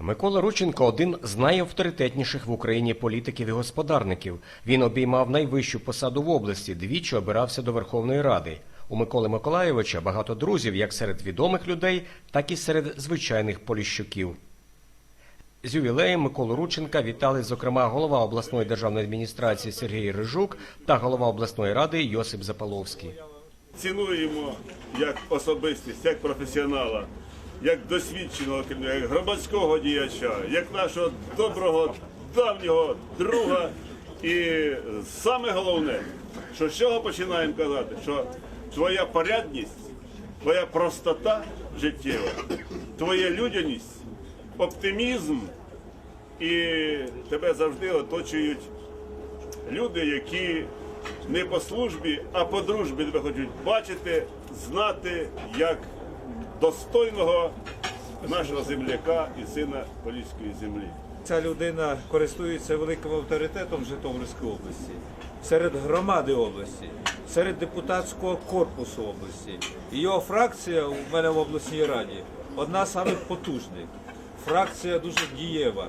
Микола Рученко один з найавторитетніших в Україні політиків і господарників. Він обіймав найвищу посаду в області, двічі обирався до Верховної Ради. У Миколи Миколайовича багато друзів як серед відомих людей, так і серед звичайних поліщуків. З ювілеєм Миколу Рученка вітали, зокрема, голова обласної державної адміністрації Сергій Рижук та голова обласної ради Йосип Запаловський. цінуємо як особистість, як професіонала, як досвідченого як громадського діяча, як нашого доброго давнього друга. І саме головне, що з чого починаємо казати, що твоя порядність, твоя простота життєва, твоя людяність, оптимізм і тебе завжди оточують люди, які не по службі, а по дружбі тебе хочуть бачити, знати як достойного нашого земляка і сина Поліської землі. Ця людина користується великим авторитетом в Житомирській області, серед громади області, серед депутатського корпусу області. Його фракція у мене в обласній раді одна з самих потужних. Фракція дуже дієва.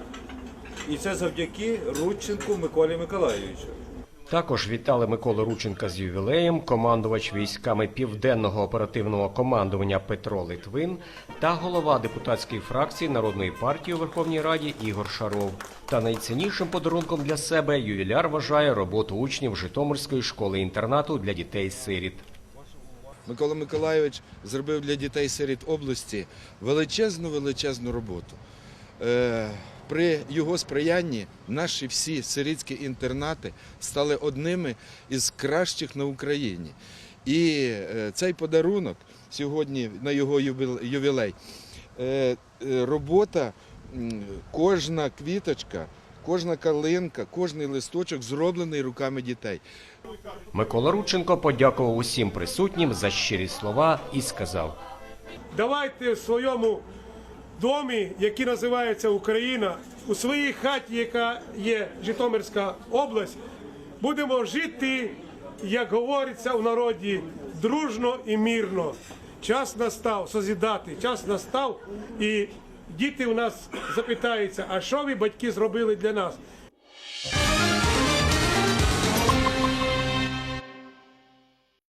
І це завдяки Рудченку Миколі Миколайовичу. Також вітали Миколу Рученка з ювілеєм, командувач військами південного оперативного командування Петро Литвин та голова депутатської фракції Народної партії у Верховній Раді Ігор Шаров. Та найціннішим подарунком для себе ювіляр вважає роботу учнів Житомирської школи інтернату для дітей-сиріт. Микола Миколайович зробив для дітей сиріт області величезну величезну роботу. При його сприянні наші всі сирітські інтернати стали одними із кращих на Україні. І е, цей подарунок сьогодні на його ювілей. е, е, Робота, кожна квіточка, кожна калинка, кожний листочок зроблений руками дітей. Микола Рученко подякував усім присутнім за щирі слова і сказав. давайте в своєму домі, який називається Україна, у своїй хаті, яка є Житомирська область, будемо жити, як говориться у народі, дружно і мирно. Час настав созідати, час настав, і діти у нас запитаються, а що ви, батьки, зробили для нас?